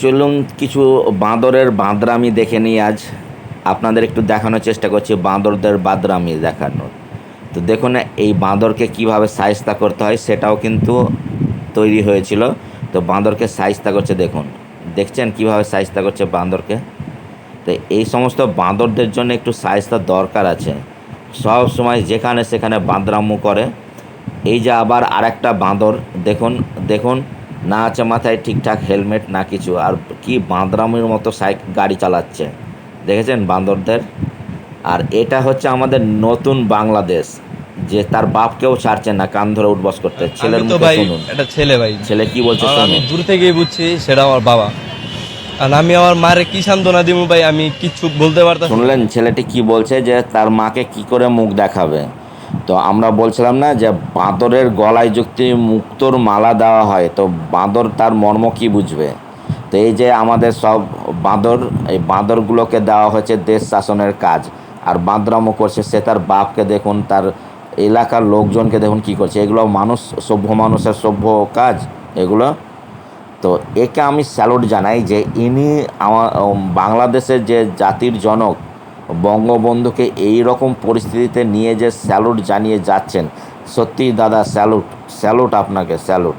চলুন কিছু বাঁদরের বাঁদরামি দেখে নিই আজ। আপনাদের একটু দেখানোর চেষ্টা করছি, বাঁদরদের বাঁদরামি দেখানোর। তো দেখুন, এই বাঁদরকে কীভাবে সাইজটা করতে হয় সেটাও কিন্তু তৈরি হয়েছিল। তো বাঁদরকে সাইজটা করছে, দেখুন। দেখছেন কীভাবে সাইজটা করছে বাঁদরকে? তো এই সমস্ত বাঁদরদের জন্য একটু সাইজটা দরকার আছে। সব সময় যেখানে সেখানে বাঁদরামু করে। এই যে আবার আরেকটা বাঁদর, দেখুন দেখুন। না আছে মাথায় ঠিকঠাক হেলমেট না কিছু। আর কি বাঁদরামির মতো সাইক গাড়ি চালাচ্ছে। দেখেছেন বান্দরদের? আর এটা হচ্ছে আমাদের নতুন বাংলাদেশ যে তার বাপকেও ছাড়ছে না কান ধরে উঠবস করতে। ছেলের মুখে শুনুন। এটা ছেলে ভাই। ছেলে কি বলছে আমি দূর থেকেই বুঝছি সেটা আমার বাবা। আর আমি আমার মায়ের কি সান্ত্বনা দিব ভাই আমি কিচ্ছু বলতে পারতাম শুনলেন ছেলেটি কি বলছে যে তার মাকে কি করে মুখ দেখাবে? তো আমরা বলছিলাম না যে বাঁদরের গলায় যুক্তি মুক্তোর মালা দেওয়া হয়, তো বাঁদর তার মর্ম কি বুঝবে? তো এই যে আমাদের সব বাঁদর, এই বাঁদরগুলোকে দেওয়া হয়েছে দেশ শাসনের কাজ। আর বাঁদরামো করছে, সে তার বাপকে দেখুন, তার এলাকার লোকজনকে দেখুন কি করছে। এগুলো মানুষ, সভ্য মানুষের সভ্য কাজ এগুলো। তো একে আমি স্যালুট জানাই যে ইনি আমার বাংলাদেশের যে জাতির জনক বঙ্গবন্ধুকে এই রকম পরিস্থিতিতে নিয়ে যে স্যালুট জানিয়ে যাচ্ছেন সত্যি দাদা স্যালুট স্যালুট আপনাকে, স্যালুট।